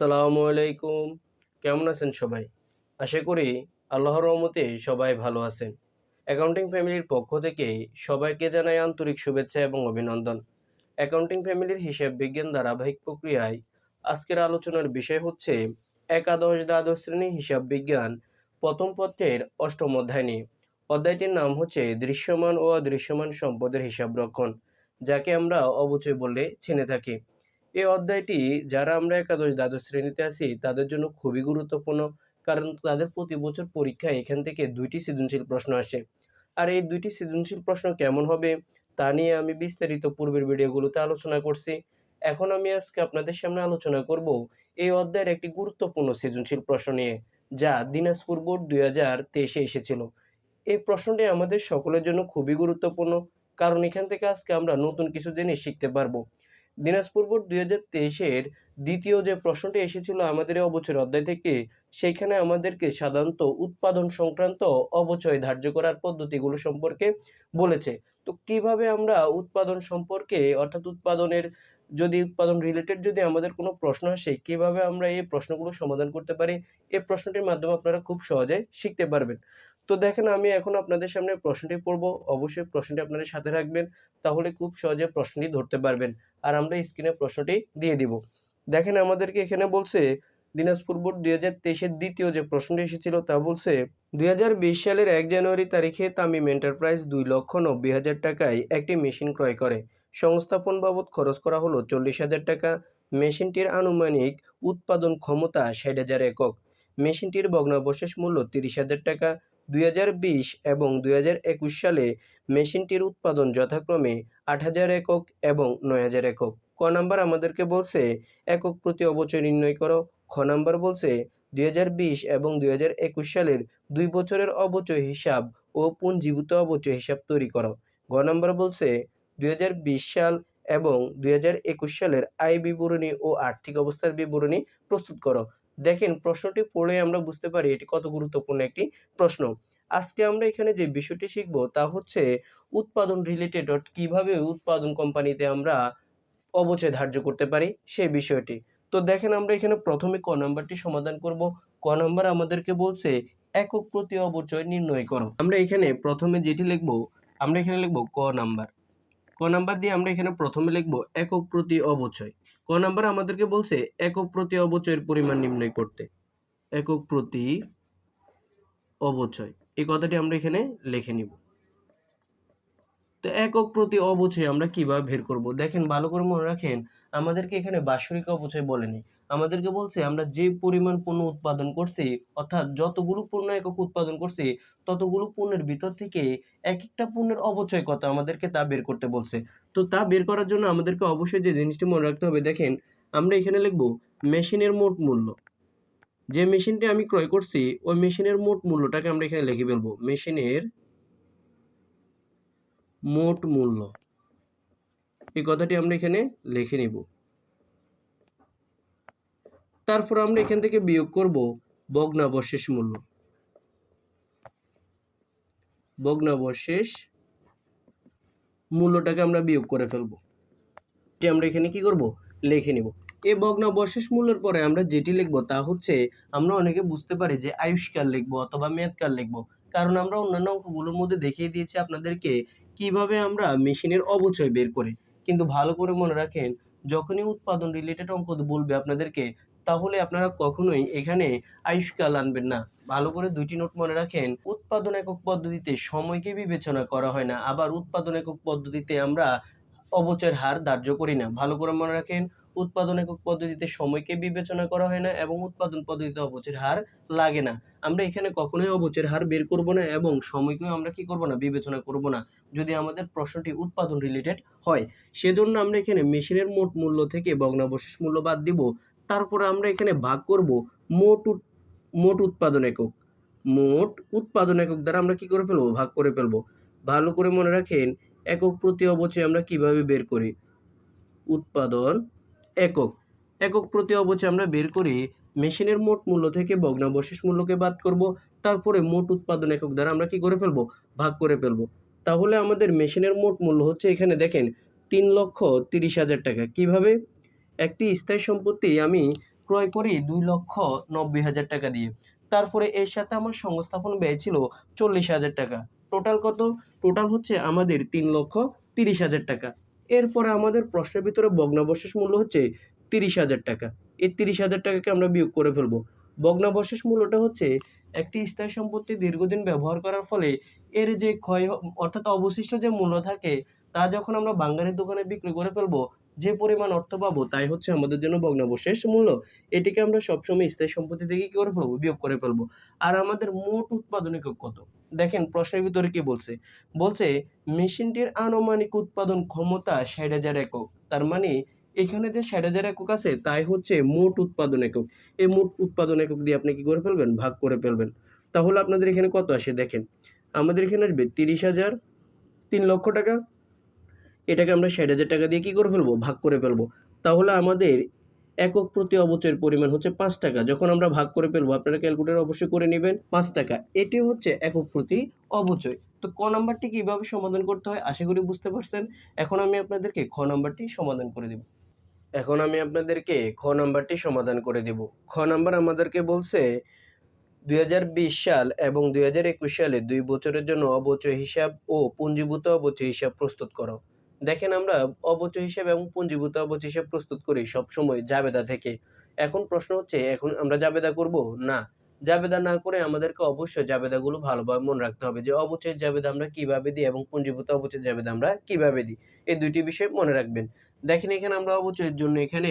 আসসালামু আলাইকুম। কেমন আছেন সবাই? আশা করি আল্লাহর রহমতে সবাই ভালো আছেন। অ্যাকাউন্টিং ফ্যামিলির পক্ষ থেকে সবাইকে জানাই আন্তরিক শুভেচ্ছা এবং অভিনন্দন। অ্যাকাউন্টিং ফ্যামিলির হিসাব বিজ্ঞান ধারাবাহিক প্রক্রিয়ায় আজকের আলোচনার বিষয় হচ্ছে একাদশ দ্বাদশ শ্রেণি হিসাব বিজ্ঞান প্রথম পত্রের অষ্টম অধ্যায় নিয়ে। অধ্যায়টির নাম হচ্ছে দৃশ্যমান ও অদৃশ্যমান সম্পদের হিসাব রক্ষণ, যাকে আমরা অবচয় বলে চিনে থাকি। এই অধ্যায়টি যারা আমরা একাদশ দ্বাদশ শ্রেণীতে আছি, তাদের জন্য খুবই গুরুত্বপূর্ণ। কারণ তাদের প্রতি বছর পরীক্ষায় এখান থেকে দুইটি সৃজনশীল প্রশ্ন আসে। আর এই দুইটি সৃজনশীল প্রশ্ন কেমন হবে, তা নিয়ে আমি বিস্তারিত পূর্বের ভিডিওগুলোতে আলোচনা করছি। এখন আমি আজকে আপনাদের সামনে আলোচনা করব এই অধ্যায়ের একটি গুরুত্বপূর্ণ সৃজনশীল প্রশ্ন নিয়ে, যা দিনাজপুর বোর্ড দুই হাজার তেইশে এসেছিল। এই প্রশ্নটি আমাদের সকলের জন্য খুবই গুরুত্বপূর্ণ, কারণ এখান থেকে আজকে আমরা নতুন কিছু জিনিস শিখতে পারব। দিনাজপুর বোর্ড দুই হাজার তেইশের দ্বিতীয় যে প্রশ্নটি এসেছিল আমাদের এই অধ্যায় থেকে সেইখানে আমাদেরকে সাধারণত উৎপাদন সংক্রান্ত অবচয় ধার্য করার পদ্ধতিগুলো সম্পর্কে বলেছে। তো কীভাবে আমরা উৎপাদন সম্পর্কে, অর্থাৎ উৎপাদনের, যদি উৎপাদন রিলেটেড যদি আমাদের কোনো প্রশ্ন আসে, কীভাবে আমরা এই প্রশ্নগুলো সমাধান করতে পারি এই প্রশ্নটির মাধ্যমে আপনারা খুব সহজে শিখতে পারবেন। তো দেখেন, আমি এখন আপনাদের সামনে প্রশ্নটি পড়ব। অবশ্যই প্রশ্নটি আপনাদের সাথে রাখবেন, তাহলে খুব সহজে প্রশ্নটি ধরতে পারবেন। আর আমরা স্ক্রিনে প্রশ্নটি দিয়ে দিব। দেখেন, আমাদেরকে এখানে বলছে, দিনাজপুর বোর্ড দুই হাজার তেইশের দ্বিতীয় যে প্রশ্নটি এসেছিল, তা বলছে, দুই হাজার বিশ সালের এক জানুয়ারি তারিখে তামিম এন্টারপ্রাইজ দুই লক্ষ নব্বই হাজার টাকায় একটি মেশিন ক্রয় করে। সংস্থাপন বাবদ খরচ করা হলো চল্লিশ হাজার টাকা। মেশিনটির আনুমানিক উৎপাদন ক্ষমতা ষাট হাজার একক। মেশিনটির ভগ্নাবশেষ মূল্য তিরিশ হাজার টাকা। দুই হাজার বিশ এবং দুই হাজার একুশ সালে মেশিনটির উৎপাদন যথাক্রমে আট হাজার একক এবং নয় হাজার একক। ক নাম্বার আমাদেরকে বলছে, একক প্রতি অবচয় নির্ণয় করো। খ নাম্বার বলছে, দুই হাজার বিশ এবং দুই হাজার একুশ সালের দুই বছরের অবচয় হিসাব ও পুঞ্জীভূত অবচয় হিসাব তৈরি করো। গ নাম্বার বলছে, দুই হাজার বিশ সাল এবং দুই হাজার একুশ সালের আয় বিবরণী ও আর্থিক অবস্থার বিবরণী প্রস্তুত করো। দেখেন প্রশ্নটি পড়ে আমরা বুঝতে পারি এটি কত গুরুত্বপূর্ণ একটি প্রশ্ন। আজকে আমরা এখানে যে বিষয়টি শিখব তা হচ্ছে উৎপাদন রিলেটেড কীভাবে উৎপাদন কোম্পানিতে আমরা অবচয় ধার্য করতে পারি সেই বিষয়টি। তো দেখেন আমরা এখানে প্রথমে ক নাম্বারটি সমাধান করব। ক নাম্বার আমাদেরকে বলছে একক প্রতি অবচয় নির্ণয় করো। আমরা এখানে প্রথমে যেটি লিখব, আমরা এখানে লিখব ক নাম্বার। ক নাম্বার দিয়ে আমরা এখানে প্রথমে লিখব একক প্রতি অবচয়। ক নাম্বার আমাদেরকে বলছে একক প্রতি অবচয়ের পরিমাণ নির্ণয় করতে। একক প্রতি অবচয়। এই কথাটি আমরা এখানে লিখে নিব। তো একক প্রতি অবচয় আমরা কীভাবে বের করব? দেখেন ভালো করে মনে রাখেন আমাদেরকে এখানে বাৎসরিক অপচয় বলেনি। আমাদেরকে বলছে, আমরা যে পরিমাণ পণ্য উৎপাদন করছি, অর্থাৎ যতগুলো পণ্য একক উৎপাদন করছি, ততগুলো পণ্যের ভিতর থেকে এক একটা পণ্যের অবচয় কত আমাদেরকে তা বের করতে বলছে। তো তা বের করার জন্য আমাদেরকে অবশ্যই যে জিনিসটি মনে রাখতে হবে, দেখেন, আমরা এখানে লিখব, মেশিনের মোট মূল্য। যে মেশিনটি আমি ক্রয় করছি, ওই মেশিনের মোট মূল্যটাকে আমরা এখানে লিখে ফেলব, মেশিনের মোট মূল্য। এই কথাটি আমরা এখানে লিখে নিব। তারপর আমরা এখান থেকে বিয়োগ করব ভগ্নাবশেষ মূল্য। ভগ্নাবশেষ মূল্যটাকে আমরা বিয়োগ করে ফেলব। এটি আমরা এখানে কি করব? লিখে নিব। এই ভগ্নাবশেষ মূল্যের পরে আমরা যেটি লিখব তা হচ্ছে, আমরা অনেকে বুঝতে পারি যে আয়ুষ্কাল লিখব অথবা মেয়াদকাল লিখব। কারণ আমরা অন্যান্য অঙ্কগুলোর মধ্যে দেখিয়ে দিয়েছি আপনাদেরকে কীভাবে আমরা মেশিনের অবচয় বের করি। কিন্তু ভালো করে মনে রাখেন, যখনই উৎপাদন রিলেটেড অঙ্ক বলবে আপনাদেরকে, তাহলে আপনারা কখনোই এখানে আয়ুষ্কাল আনবেন না। ভালো করে দুইটি নোট মনে রাখেন, উৎপাদন একক পদ্ধতিতে সময়কে বিবেচনা করা হয় না। আবার উৎপাদন একক পদ্ধতিতে আমরা অবচয়ের হার ধার্য করি না। ভালো করে মনে রাখেন উৎপাদন একক পদ্ধতিতে সময়কে বিবেচনা করা হয় না এবং উৎপাদন পদ্ধতিতে অবচয়ের হার লাগে না। আমরা এখানে কখনোই অবচয়ের হার বের করব না এবং সময়কেও আমরা কি করব না? বিবেচনা করব না। যদি আমাদের প্রশ্নটি উৎপাদন রিলেটেড হয়, সেজন্য আমরা এখানে মেশিনের মোট মূল্য থেকে ভগ্নাবশেষ মূল্য বাদ দিব। তারপরে আমরা এখানে ভাগ করব মোট মোট উৎপাদন একক। মোট উৎপাদন একক দ্বারা আমরা কি করে ফেলব? ভাগ করে ফেলব। ভালো করে মনে রাখেন, একক প্রতি অবচয় আমরা কীভাবে বের করি? উৎপাদন একক। একক প্রতি অবচয় আমরা বের করি মেশিনের মোট মূল্য থেকে ভগ্নাবশেষ মূল্যকে বাদ করব, তারপরে মোট উৎপাদন একক দ্বারা আমরা কি করে ফেলব? ভাগ করে ফেলব। তাহলে আমাদের মেশিনের মোট মূল্য হচ্ছে এখানে দেখেন তিন লক্ষ তিরিশ হাজার টাকা। কীভাবে? একটি স্থায়ী সম্পত্তি আমি ক্রয় করি দুই লক্ষ নব্বই হাজার টাকা দিয়ে। তারপরে এর সাথে আমার সংস্থাপন ব্যয় ছিল চল্লিশ হাজার টাকা। টোটাল কত? টোটাল হচ্ছে আমাদের তিন লক্ষ তিরিশ হাজার টাকা। এরপরে আমাদের প্রশ্নের ভিতরে ভগ্নাবশেষ মূল্য হচ্ছে তিরিশ হাজার টাকা। এই তিরিশ হাজার টাকাকে আমরা বিয়োগ করে ফেলব। ভগ্নাবশেষ মূল্যটা হচ্ছে একটি স্থায়ী সম্পত্তি দীর্ঘদিন ব্যবহার করার ফলে এর যে ক্ষয় অর্থাৎ অবশিষ্ট যে মূল্য থাকে, তা যখন আমরা বাঙালির দোকানে বিক্রি করে ফেলব যে পরিমাণ অর্থ পাবো তাই হচ্ছে আমাদের জন্য ভগ্নাবশেষ মূল্য। এটিকে আমরা সবসময় স্থায়ী সম্পত্তি থেকে কী করে ফেলব বিয়োগ করে ফেলব। আর আমাদের মোট উৎপাদন একক কত? দেখেন প্রশ্নের ভিতরে কি বলছে? বলছে, মেশিনটির আনুমানিক উৎপাদন ক্ষমতা ষাট হাজার একক। তার মানে এখানে যে ষাট হাজার একক আছে, তাই হচ্ছে মোট উৎপাদন একক। এই মোট উৎপাদন একক দিয়ে আপনি কি করে ফেলবেন? ভাগ করে ফেলবেন। তাহলে আপনাদের এখানে কত আসে? দেখেন, আমাদের এখানে আসবে তিরিশ হাজার তিন লক্ষ টাকা। এটাকে আমরা ষাট হাজার টাকা দিয়ে কী করে ফেলব? ভাগ করে ফেলব। তাহলে আমাদের একক প্রতি অবচয়ের পরিমাণ হচ্ছে পাঁচ টাকা। যখন আমরা ভাগ করে ফেলব, আপনারা ক্যালকুলেটর অবশ্যই করে নেবেন, পাঁচ টাকা। এটি হচ্ছে একক প্রতি অবচয়। তো ক নাম্বারটি কীভাবে সমাধান করতে হয়? আশা করি বুঝতে পারছেন। এখন আমি আপনাদেরকে খ নাম্বারটি সমাধান করে দেব। এখন আমি আপনাদেরকে খ নাম্বারটি সমাধান করে দেব। খ নাম্বার আমাদেরকে বলছে, দুই হাজার বিশ সাল এবং দুই হাজার একুশ সালে দুই বছরের জন্য অবচয় হিসাব ও পুঞ্জীভূত অবচয় হিসাব প্রস্তুত করো। দেখেন আমরা অবচয় হিসেবে এবং পুঞ্জীভূত অবচয় হিসেবে প্রস্তুত করি সবসময় জাবেদা থেকে। এখন প্রশ্ন হচ্ছে, এখন আমরা জাবেদা করব? না। জাবেদা না করে আমাদেরকে অবশ্যই জাবেদাগুলো ভালোভাবে মনে রাখতে হবে যে অবচয়ের জাবেদা আমরা কীভাবে দিই এবং পুঞ্জীভূত অবচয়ের জাবেদা আমরা কীভাবে দিই। এই দুইটি বিষয় মনে রাখবেন। দেখেন এখানে আমরা অবচয়ের জন্য এখানে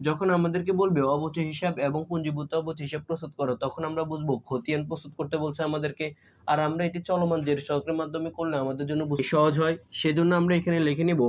যখন আমাদেরকে বলবে অবচয় হিসাব এবং পুঞ্জীভূত অবচয় হিসাব প্রস্তুত করো, তখন আমরা বুঝব খতিয়ান প্রস্তুত করতে বলছে আমাদেরকে। আর আমরা এটি চলমান জের চক্রের মাধ্যমে করলে আমাদের জন্য সহজ হয়। সেজন্য আমরা এখানে লিখে নিব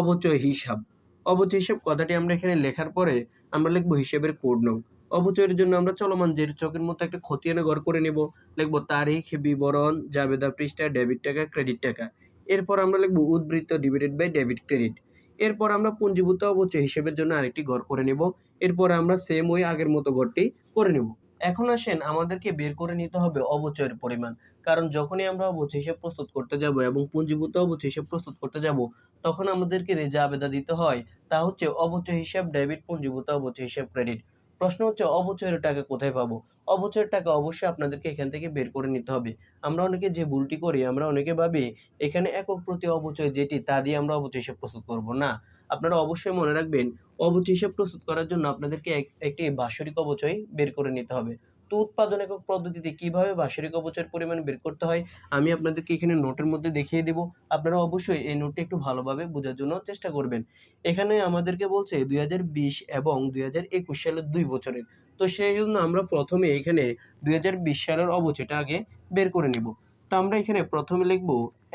অবচয় হিসাব। অবচয় হিসাব কথাটি আমরা এখানে লেখার পরে আমরা লিখব হিসেবের কোড নং অবচয়ের জন্য আমরা চলমান জের চকের মতো একটা খতিয়ানে ঘর করে নেব, লিখব তারিখ, বিবরণ, জাবেদা পৃষ্ঠা, ডেবিট টাকা, ক্রেডিট টাকা। এরপর আমরা লিখব উদ্বৃত্ত ডিভাইডেড বাই ডেবিট ক্রেডিট এরপর আমরা পুঞ্জীভূত অবচয় হিসেবের জন্য আরেকটি ঘর করে নেব। এরপর আমরা সেম ওই আগের মতো ঘরটি করে নেব। এখন আসেন, আমাদেরকে বের করে নিতে হবে অবচয়ের পরিমাণ। কারণ যখনই আমরা অবচয় হিসেব প্রস্তুত করতে যাব এবং পুঞ্জীভূত অবচয় হিসেব প্রস্তুত করতে যাব, তখন আমাদেরকে যে আবেদা দিতে হয়, তা হচ্ছে অবচয় হিসাব ডেবিট পুঞ্জীভূত অবচয় হিসেব ক্রেডিট প্রশ্ন হচ্ছে, অবচয়ের টাকা কোথায় পাবো? অবচয়ের টাকা অবশ্যই আপনাদেরকে এখান থেকে বের করে নিতে হবে। আমরা অনেকে যে ভুলটি করি, আমরা অনেকে ভাবি, এখানে একক প্রতি অবচয় যেটি, তা দিয়ে আমরা অবচয় হিসেব প্রস্তুত করব না। আপনারা অবশ্যই মনে রাখবেন, অবচয় হিসেব প্রস্তুত করার জন্য আপনাদেরকে এক- একটি বাৎসরিক অবচয় বের করে নিতে হবে। তো উৎপাদন একক পদ্ধতিতে কীভাবে বাৎসরিক অবচয়ের পরিমাণ বের করতে হয়, আমি আপনাদেরকে এখানে নোটের মধ্যে দেখিয়ে দিব। আপনারা অবশ্যই এই নোটটি একটু ভালোভাবে বোঝার জন্য চেষ্টা করবেন। এখানে আমাদেরকে বলছে দুই হাজার বিশ এবং দুই হাজার একুশ সালের দুই বছরের। তো সেই জন্য আমরা প্রথমে এখানে দুই হাজার বিশ সালের অবচয়টা আগে বের করে নিব। তো আমরা এখানে প্রথমে লিখব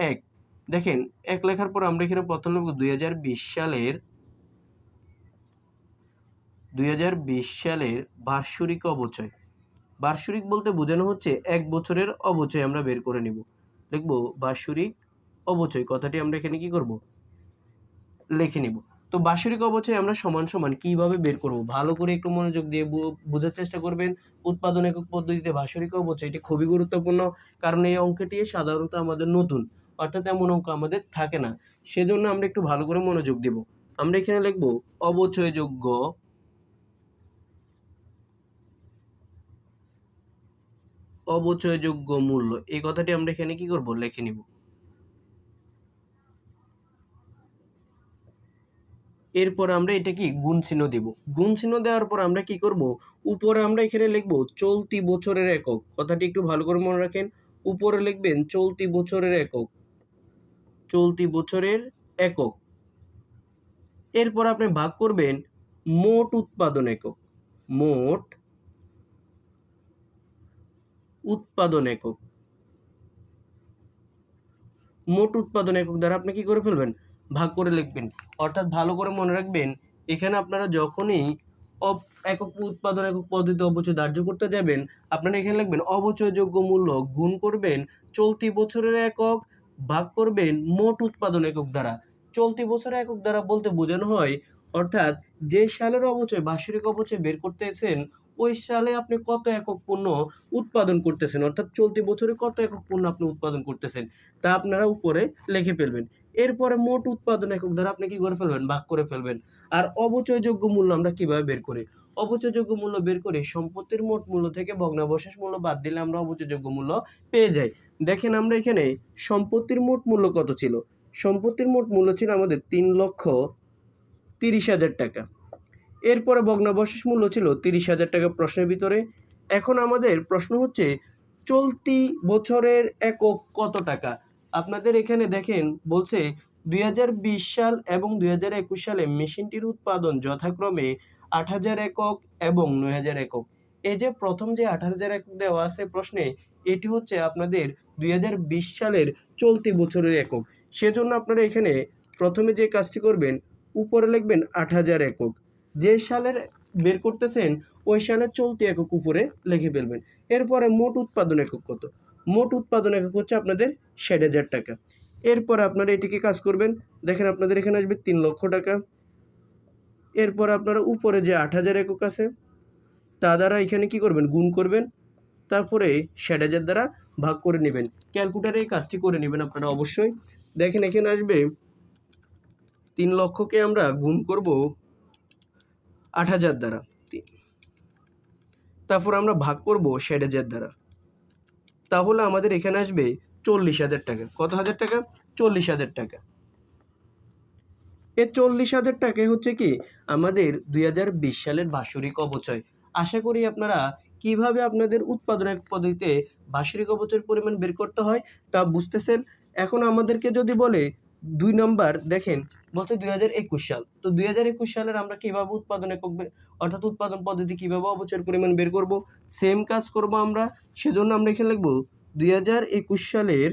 এক। দেখেন, এক লেখার পর আমরা এখানে প্রথম লিখব দুই সালের দুই হাজার বিশ সালের বার্ষিক অবচয় বার্ষিক বলতে বোঝানো হচ্ছে এক বছরের অবচয় আমরা বের করে নিব। লিখব বার্ষিক অবচয়, কথাটি আমরা এখানে কি করব? লিখে নিব। তো বার্ষিক অবচয় আমরা সমান সমান কীভাবে বের করব? ভালো করে একটু মনোযোগ দিয়ে বোঝার চেষ্টা করবেন। উৎপাদন একক পদ্ধতিতে বার্ষিক অবচয়, এটি খুবই গুরুত্বপূর্ণ, কারণ এই অঙ্কটি সাধারণত আমাদের নতুন, অর্থাৎ এমন অঙ্ক আমাদের থাকে না। সেজন্য আমরা একটু ভালো করে মনোযোগ দেব। আমরা এখানে লিখব অবচয়যোগ্য অবচয়যোগ্য মূল্য। এই কথাটি আমরা এখানে কি করব? লিখে নিব। এরপর আমরা এটা কি? গুণ চিহ্ন দেব। গুণ চিহ্ন দেওয়ার পর আমরা কি করব? উপরে আমরা এখানে লিখব, চলতি বছরের একক। কথাটি একটু ভালো করে মনে রাখেন। উপরে লিখবেন, চলতি বছরের একক। চলতি বছরের একক। এরপর আপনি ভাগ করবেন, মোট উৎপাদন একক। মোট উৎপাদন একক। মোট উৎপাদন একক দ্বারা আপনি কি করে ফেলবেন? ভাগ করে লিখবেন। অর্থাৎ ভালো করে মনে রাখবেন, এখানে আপনারা যখনই একক উৎপাদন একক পদ্ধতি অবচয় ধার্য করতে যাবেন, আপনারা এখানে লিখবেন অবচয়যোগ্য মূল্য গুণ করবেন চলতি বছরের একক, ভাগ করবেন মোট উৎপাদন একক দ্বারা। চলতি বছরের একক দ্বারা বলতে বোঝানো হয় অর্থাৎ যে সালের অবচয় বার্ষিক অবচয় বের করতেছেন, ওই সালে আপনি কত একক পণ্য উৎপাদন করতেছেন? অর্থাৎ চলতি বছরে কত একক পণ্য আপনি উৎপাদন করতেছেন? তা আপনারা উপরে লিখে ফেলবেন। এরপরে মোট উৎপাদন একক দ্বারা আপনি কি করে ফেলবেন? ভাগ করে ফেলবেন। আর অবচয়যোগ্য মূল্য আমরা কীভাবে বের করি? অবচয়যোগ্য মূল্য বের করে সম্পত্তির মোট মূল্য থেকে ভগ্নাবশেষ মূল্য বাদ দিলে আমরা অবচয়যোগ্য মূল্য পেয়ে যাই। দেখেন আমরা এখানে সম্পত্তির মোট মূল্য কত ছিল? সম্পত্তির মোট মূল্য ছিল আমাদের তিন লক্ষ তিরিশ হাজার টাকা। এরপরে ভগ্নাবশেষ মূল্য ছিল তিরিশ হাজার টাকা প্রশ্নের ভিতরে। এখন আমাদের প্রশ্ন হচ্ছে, চলতি বছরের একক কত টাকা? আপনাদের এখানে দেখেন, বলছে দুই হাজার বিশ সাল এবং দুই হাজার একুশ সালে মেশিনটির উৎপাদন যথাক্রমে আট হাজার একক এবং নয় হাজার একক। এই যে প্রথম যে আট হাজার একক দেওয়া আছে প্রশ্নে, এটি হচ্ছে আপনাদের দুই হাজার বিশ সালের চলতি বছরের একক। সেজন্য আপনারা এখানে প্রথমে যে কাজটি করবেন উপরে লিখবেন আট হাজার একক। যে সালের বের করতেছেন, ওই সালের চলতি একক উপরে লিখে ফেলবেন। এরপরে মোট উৎপাদন একক কত? মোট উৎপাদন একক হচ্ছে আপনাদের ষাট হাজার টাকা। এরপর আপনারা এটিকে কাজ করবেন, দেখেন আপনাদের এখানে আসবে তিন লক্ষ টাকা। এরপর আপনারা উপরে যে আট হাজার একক আছে, তা দ্বারা এখানে কি করবেন? গুণ করবেন, তারপরে ষাট হাজার দ্বারা ভাগ করে নেবেন। ক্যালকুলেটারে এই কাজটি করে নেবেন আপনারা অবশ্যই। দেখেন এখানে আসবে তিন লক্ষকে আমরা গুণ করব আট হাজার দ্বারা। তারপর আমরা ভাগ করব ষাট হাজার দ্বারা। তাহলে আমাদের এখানে আসবে চল্লিশ হাজার টাকা। কত হাজার টাকা? চল্লিশ হাজার টাকা। এ চল্লিশ হাজার টাকায় হচ্ছে কি? আমাদের দুই হাজার বিশ সালের বাৎসরিক অবচয় আশা করি আপনারা কীভাবে আপনাদের উৎপাদনের পদ্ধতিতে বাৎসরিক অবচয়ের পরিমাণ বের করতে হয় তা বুঝতেছেন? এখন আমাদেরকে যদি বলে দুই নম্বর, দেখেন বলছে দুই হাজার একুশ সাল। তো দুই হাজার একুশ সালের আমরা কীভাবে উৎপাদন একক অর্থাৎ উৎপাদন পদ্ধতি কীভাবে অবচয়ের পরিমাণ বের করব? সেম কাজ করব আমরা। সেজন্য আমরা এখানে লিখব, দুই হাজার একুশ সালের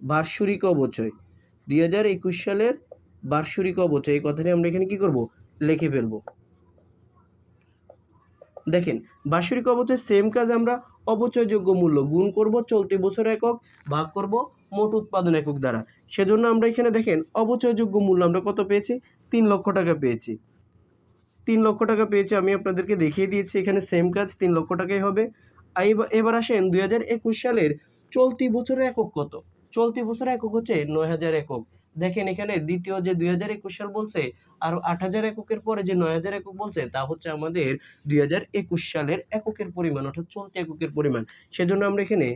বার্ষরিক অবচয়। দুই হাজার একুশ সালের বার্ষরিক অবচয়, এই কথাটি আমরা এখানে কি করব? লিখে ফেলব। দেখেন বার্ষরিক অবচয় সেম কাজ আমরা অবচয়যোগ্য মূল্য গুণ করব চলতি বছর একক, ভাগ করব মোট উৎপাদন একক দ্বারা। সেজন্য আমরা এখানে দেখেন অবচয়যোগ্য মূল্য আমরা কত পেয়েছি? তিন লক্ষ টাকা পেয়েছি। তিন লক্ষ টাকা পেয়েছি আমি আপনাদেরকে দেখিয়ে দিয়েছি, এখানে সেম কাজ তিন লক্ষ টাকাই হবে। এবার আসেন দুই হাজার একুশ সালের চলতি বছরের একক কত? চলতি বছরের একক হচ্ছে নয় হাজার একক। দেখেন এখানে দ্বিতীয় যে দুই হাজার একুশ সাল বলছে, আর আট হাজার এককের পরে যে নয় হাজার একক বলছে, তা হচ্ছে আমাদের দুই হাজার একুশ সালের এককের পরিমাণ, অর্থাৎ চলতি এককের পরিমাণ। সেজন্য আমরা এখানে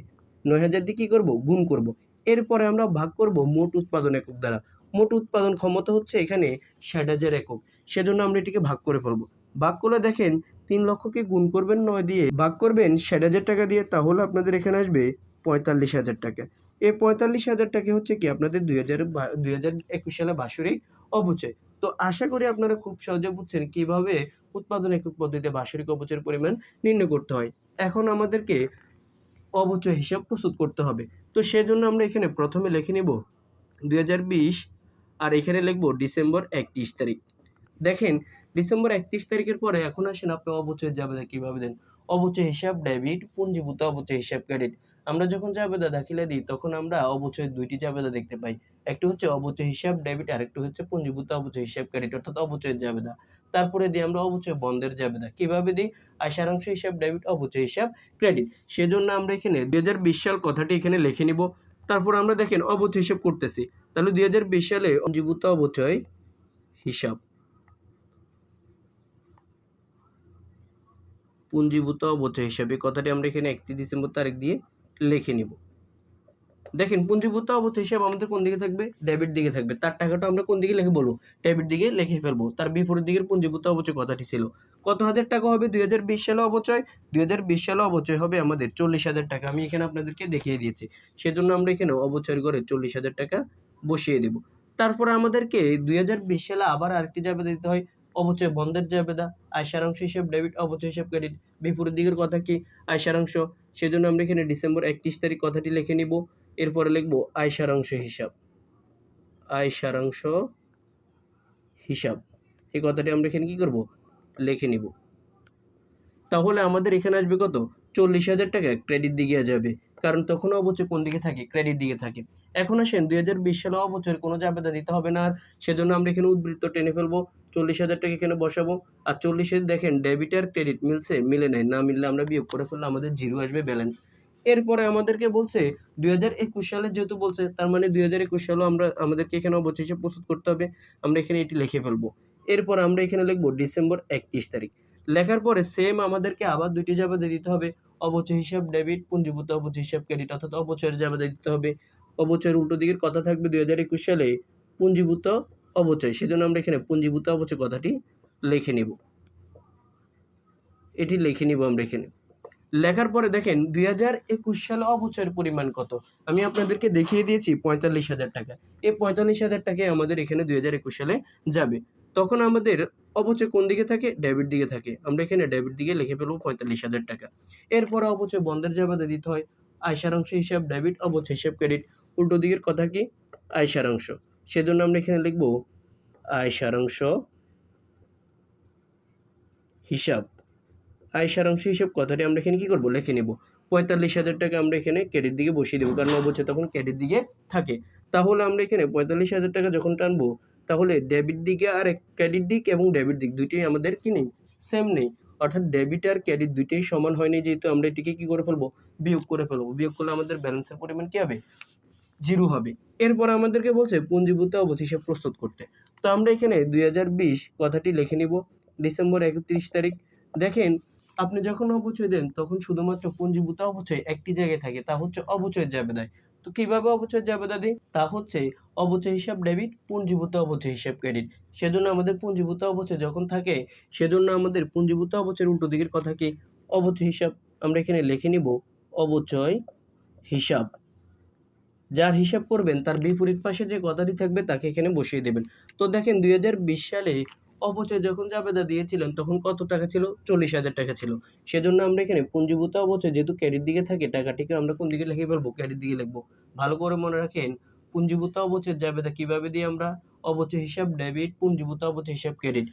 নয় হাজার দিয়ে কী করব? গুণ করব। এরপরে আমরা ভাগ করব মোট উৎপাদন একক দ্বারা। মোট উৎপাদন ক্ষমতা হচ্ছে এখানে ষাট হাজার একক। সেজন্য আমরা এটিকে ভাগ করে ফেলব। ভাগ করলে দেখেন তিন লক্ষকে গুণ করবেন নয় দিয়ে ভাগ করবেন ষাট হাজার টাকা দিয়ে, তাহলে আপনাদের এখানে আসবে পঁয়তাল্লিশ হাজার টাকা। এই পঁয়তাল্লিশ হাজার টাকা হচ্ছে কি? আপনাদের দুই হাজার দুই হাজার একুশ সালে বাৎসরিক অবচয়। তো আশা করি আপনারা খুব সহজে বুঝছেন কীভাবে উৎপাদন একক পদ্ধতিতে বাৎসরিক অবচয়ের পরিমাণ নির্ণয় করতে হয়। এখন আমাদেরকে অবচয় হিসাব প্রস্তুত করতে হবে। তো সেজন্য আমরা এখানে প্রথমে লিখে নেব দুই হাজার বিশ আর এখানে লিখব ডিসেম্বর একত্রিশ তারিখ। দেখেন, ডিসেম্বর একত্রিশ তারিখের পরে এখন আসেন আপনি অবচয়ের জাবেদা কীভাবে দেন? অবচয় হিসাব ডেবিট পুঞ্জীভূত অবচয় হিসাব ক্রেডিট আমরা যখন জাবেদা দাখিলে দিই, তখন আমরা অবচয়ের দুইটি জাবেদা দেখতে পাই। একটি হচ্ছে অবচয় হিসাব ডেবিট আর একটি হচ্ছে পুঞ্জীভূত অবচয় হিসাব ক্রেডিট অর্থাৎ অবচয়ের জাবেদা তারপরে দিই আমরা অবচয় বন্ধের জাবেদা কীভাবে দিই? আর সারাংশ হিসাব ডেবিট অবচয় হিসাব ক্রেডিট সেজন্য আমরা এখানে দুই হাজার বিশ সাল কথাটি এখানে লিখে নিব। তারপর আমরা দেখেন অবচয় হিসাব করতেছি। তাহলে দুই হাজার বিশ সালে পুঞ্জীভূত অবচয় হিসাব। পুঞ্জীভূত অবচয় হিসাবে কথাটি আমরা এখানে একত্রিশ ডিসেম্বর তারিখ দিয়ে লিখে নিব। দেখেন, পুঞ্জীভূত অবচয় হিসাব আমাদের কোন দিকে থাকবে? ডেবিট দিকে থাকবে। তার টাকাটা আমরা কোন দিকে লিখে বলব? ডেবিট দিকে লিখে ফেলব। তার বিপরীত দিকের পুঞ্জীভূত অবচয় কথাটি ছিল। কত হাজার টাকা হবে? দুই হাজার বিশ সালে অবচয়। দুই হাজার বিশ সালে অবচয় হবে আমাদের চল্লিশ হাজার টাকা। আমি এখানে আপনাদেরকে দেখিয়ে দিয়েছি। সেজন্য আমরা এখানে অবচয়ের করে চল্লিশ হাজার টাকা বসিয়ে দেব। তারপরে আমাদেরকে দুই হাজার বিশ সালে আবার আরেকটি জাবেদা দিতে হয়। অবচয় বন্ধের জাবেদা আয় সারাংশ হিসেব ডেবিট, অবচয় হিসেব ক্রেডিট। বিপরীত দিকের কথা কি? আয় সারাংশ সেজন্য আমরা এখানে ডিসেম্বর একত্রিশ তারিখ কথাটি লিখে নিব। এরপরে লিখব আয় সারাংশ হিসাব। আয় সারাংশ হিসাব। এই কথাটি আমরা এখানে কী করব? লিখে নিব। তাহলে আমাদের এখানে আসবে কত? চল্লিশ হাজার টাকা। ক্রেডিট দিকে যাবে। কারণ তখন অবচয় কোন দিকে থাকে? ক্রেডিট দিকে থাকে। এখন আসেন, দুই হাজার বিশ সালে অবচয়ের কোনো জাবেদা দিতে হবে না আর। সেজন্য আমরা এখানে উদ্বৃত্ত টেনে ফেলব, চল্লিশ হাজার টাকা এখানে বসাবো। আর চল্লিশে দেখেন ডেবিট আর ক্রেডিট মিলছে, মিলে নেয় না মিললে আমরা বিয়োগ করে ফেললে আমাদের জিরো আসবে ব্যালেন্স এরপরে আমাদেরকে বলছে, দুই হাজার একুশ সালে যেহেতু বলছে, তার মানে দুই হাজার একুশ সালেও আমরা, আমাদেরকে এখানে অবচয় হিসাব প্রস্তুত করতে হবে। আমরা এখানে এটি লিখে ফেলব। এরপর আমরা এখানে লিখব, ডিসেম্বর একত্রিশ তারিখ। লেখার পরে সেম আমাদেরকে আবার দুইটি জাবেদা দিতে হবে। অবচয় হিসাব ডেবিট পুঞ্জীভূত অবচয় হিসাব ক্রেডিট অর্থাৎ অবচয়ের জাবেদা দিতে হবে। অবচয়ের উল্টো দিকের কথা থাকবে দুই হাজার একুশ সালে পুঞ্জীভূত অবচয়। সেজন্য আমরা এখানে পুঞ্জীভূত অবচয় কথাটি লিখে নিব। এটি লিখে নিব আমরা এখানে। লেখার পরে দেখেন দুই হাজার একুশ সালে অবচয়ের পরিমাণ কত? আমি আপনাদেরকে দেখিয়ে দিয়েছি পঁয়তাল্লিশ হাজার টাকা। এই পঁয়তাল্লিশ হাজার টাকায় আমাদের এখানে দুই হাজার একুশ সালে যাবে। তখন আমাদের অবচয় কোন দিকে থাকে? ডেবিট দিকে থাকে। আমরা এখানে ডেবিট দিকে লিখে ফেলব পঁয়তাল্লিশ হাজার টাকা। এরপরে অবচয় বন্ধের জাবাদে দিতে হয় আয়সার অংশ হিসাব ডেবিট অবচয় হিসাব ক্রেডিট উল্টো দিকের কথা কি? আয়সার অংশ। সেজন্য আমরা এখানে লিখব আয়সার অংশ হিসাব। আয় সারাংশ হিসাব কথাটি আমরা এখানে কি করব? লিখে নেব। পঁয়তাল্লিশ হাজার টাকা আমরা এখানে ক্রেডিট দিকে বসিয়ে দেবো। কারণ অবশ্যই তখন ক্রেডিট দিকে থাকে। তাহলে আমরা এখানে পঁয়তাল্লিশ হাজার টাকা যখন টানবো তাহলে ডেবিট দিকে আর ক্রেডিট দিক এবং ডেবিট দিক দুইটাই আমাদের কি নেই? সেম নেই। অর্থাৎ ডেবিট আর ক্রেডিট দুইটাই সমান হয়নি যেহেতু আমরা এটিকে কি করে ফেলব? বিয়োগ করে ফেলব। বিয়োগ করলে আমাদের ব্যালেন্সের পরিমাণ কি হবে? জিরো হবে। এরপর আমাদেরকে বলছে পুঞ্জীভূত হিসাব প্রস্তুত করতে। তো আমরা এখানে দুই হাজার বিশ কথাটি লিখে নিব। ডিসেম্বর একত্রিশ তারিখ। দেখেন, আপনি যখন অবচয় দেন, তখন শুধুমাত্র পুঞ্জীভূত অবচয় একটি জায়গায় থাকে। তা হচ্ছে অবচয়ের জাবেদায়। তো কীভাবে অবচয়ের জাবেদা দিই? তা হচ্ছে অবচয় হিসাব ডেবিট পুঞ্জীভূত অবচয় হিসাব ক্রেডিট সেজন্য আমাদের পুঞ্জীভূত অবচয় যখন থাকে, সেজন্য আমাদের পুঞ্জীভূত অবচয়ের উল্টো দিকের কথা কি? অবচয় হিসাব আমরা এখানে লিখে নিব, অবচয় হিসাব। যার হিসাব করবেন, তার বিপরীত পাশে যে কথাটি থাকবে, তাকে এখানে বসিয়ে দেবেন। তো দেখেন, দুই হাজার বিশ সালে অবচয় যখন জাবেদা দিয়েছিলেন, তখন কত টাকা ছিল? চল্লিশ হাজার টাকা ছিল। সেজন্য আমরা এখানে পুঞ্জীভূত অবচয় যেহেতু ক্যারির দিকে থাকে, টাকাটিকে আমরা কোন দিকে লিখে ফেলব? ক্যারির দিকে লিখব। ভালো করে মনে রাখেন পুঞ্জীভূত অবচয় জাবেদা কীভাবে দিই আমরা? অবচয় হিসাব ডেবিট পুঞ্জীভূত অবচয় হিসাব ক্রেডিট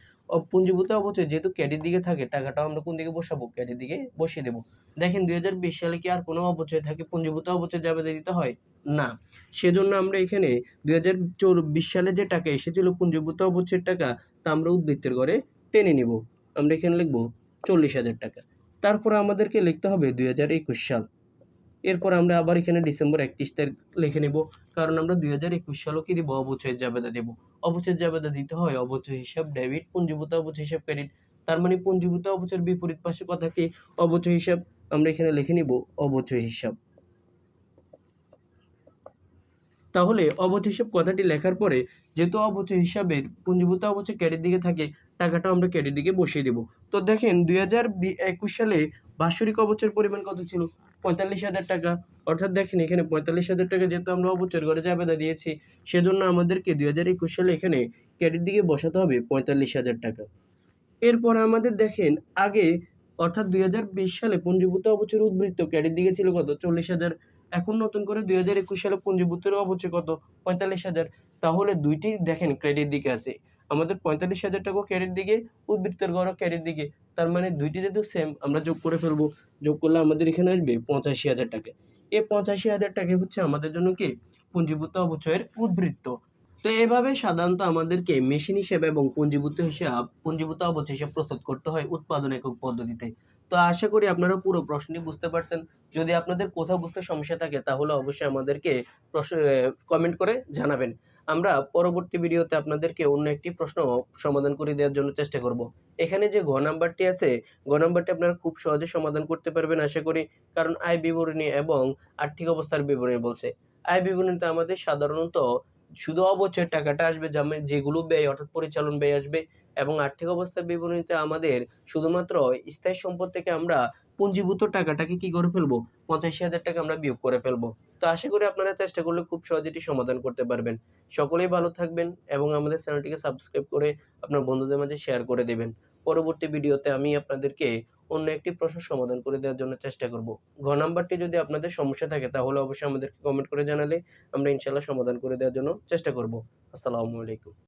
পুঞ্জীভূত অবচয় যেহেতু ক্যারির দিকে থাকে, টাকাটাও আমরা কোন দিকে বসাবো? ক্যারির দিকে বসিয়ে দেবো। দেখেন, দুই হাজার বিশ সালে কি আর কোনো অবচয় থাকে? পুঞ্জীভূত অবচয় জাবেদা দিতে হয়? না। সেজন্য আমরা এখানে দুই হাজার সালে যে টাকা এসেছিল, পুঞ্জীভূত অবচয়ের টাকা, তা আমরা উদ্বৃত্তের ঘরে টেনে নিব। আমরা এখানে লিখব চল্লিশ হাজার টাকা। তারপর আমাদেরকে লিখতে হবে দুই হাজার একুশ সাল। এরপর আমরা আবার এখানে ডিসেম্বর একত্রিশ তারিখ লিখে নেব। কারণ আমরা দুই হাজার একুশ সালও কি দিব? অবচয়ের জাবেদা দেব। অবচয়ের জাবেদা দিতে হয়, অবচয় হিসাব ডেবিট পুঞ্জীভূত অবচয় হিসাব ক্রেডিট তার মানে পুঞ্জীভূত অবচয়ের বিপরীত পাশে কথা কি? অবচয় হিসাব আমরা এখানে লিখে নিব, অবচয় হিসাব। তাহলে অবধ হিসাব কথাটি লেখার পরে যেহেতু অবচয় হিসাবের পুঞ্জীভূত অবচয় ক্যারির দিকে থাকে, টাকাটা আমরা ক্যারির দিকে বসিয়ে দেব। তো দেখেন, দুই হাজার একুশ সালে বাৎসরিক অবচয়ের পরিমাণ কত ছিল? পঁয়তাল্লিশ হাজার টাকা। অর্থাৎ দেখেন, এখানে পঁয়তাল্লিশ হাজার টাকা যেহেতু আমরা অবচয়ের ঘরে জাবেদা দিয়েছি, সেজন্য আমাদেরকে দুই হাজার একুশ সালে এখানে ক্যারির দিকে বসাতে হবে পঁয়তাল্লিশ হাজার টাকা। এরপর আমাদের দেখেন, আগে অর্থাৎ দুই হাজার বিশ সালে পুঞ্জীভূত অবচয়ের উদ্বৃত্ত ক্যারির দিকে ছিল কত? চল্লিশ হাজার। এখন নতুন করে দুই হাজার একুশ সালে পুঞ্জীভূতের অবচয় কত? পঁয়তাল্লিশ হাজার। তাহলে দুইটি দেখেন ক্রেডিট দিকে আছে। আমাদের পঁয়তাল্লিশ হাজার টাকা ক্যারির দিকে, উদ্বৃত্তের গড় ক্যারির দিকে। তার মানে দুইটি যেহেতু সেম আমরা যোগ করে ফেলব। যোগ করলে আমাদের এখানে আসবে পঁচাশি হাজার টাকা। এই পঁচাশি হাজার টাকা হচ্ছে আমাদের জন্য কি? পুঞ্জীভূত অবচয়ের উদ্বৃত্ত। তো এভাবে সাধারণত আমাদেরকে মেশিন হিসেবে এবং পুঞ্জীভূত হিসাব পুঞ্জীভূত অবচয় হিসাব প্রস্তুত করতে হয় উৎপাদন একক পদ্ধতিতে। তো আশা করি আপনারা পুরো প্রশ্নটি বুঝতে পারছেন। যদি আপনাদের কোথাও বুঝতে সমস্যা থাকে, তাহলে অবশ্যই আমাদেরকে প্রশ্ন কমেন্ট করে জানাবেন। আমরা পরবর্তী ভিডিওতে আপনাদেরকে অন্য একটি প্রশ্ন সমাধান করে দেওয়ার জন্য চেষ্টা করব। এখানে যে ঘ নাম্বারটি আছে, ঘ নাম্বারটি আপনারা খুব সহজে সমাধান করতে পারবেন, আশা করি। কারণ আয় বিবরণী এবং আর্থিক অবস্থার বিবরণী বলছে। আয় বিবরণীতে আমাদের সাধারণত শুধু অবচয়ের টাকাটা আসবে যেগুলো ব্যয়, অর্থাৎ পরিচালন ব্যয় আসবে। এবং আর্থিক অবস্থার বিবরণীতে আমাদের শুধুমাত্র স্থায়ী সম্পদ থেকে আমরা পুঞ্জীভূত টাকাটাকে কি করে ফেলব? পঁচাশি হাজার টাকা আমরা বিয়োগ করে ফেলব। তো আশা করি আপনারা চেষ্টা করলে খুব সহজে এটি সমাধান করতে পারবেন। সকলেই ভালো থাকবেন এবং আমাদের চ্যানেলটিকে সাবস্ক্রাইব করে আপনার বন্ধুদের মাঝে শেয়ার করে দেবেন। পরবর্তী ভিডিওতে আমি আপনাদেরকে অন্য একটি প্রশ্ন সমাধান করে দেওয়ার জন্য চেষ্টা করব। ঘ নাম্বারটি যদি আপনাদের সমস্যা থাকে, তাহলে অবশ্যই আমাদেরকে কমেন্ট করে জানালে আমরা ইনশাল্লাহ সমাধান করে দেওয়ার জন্য চেষ্টা করব। আসসালামু আলাইকুম।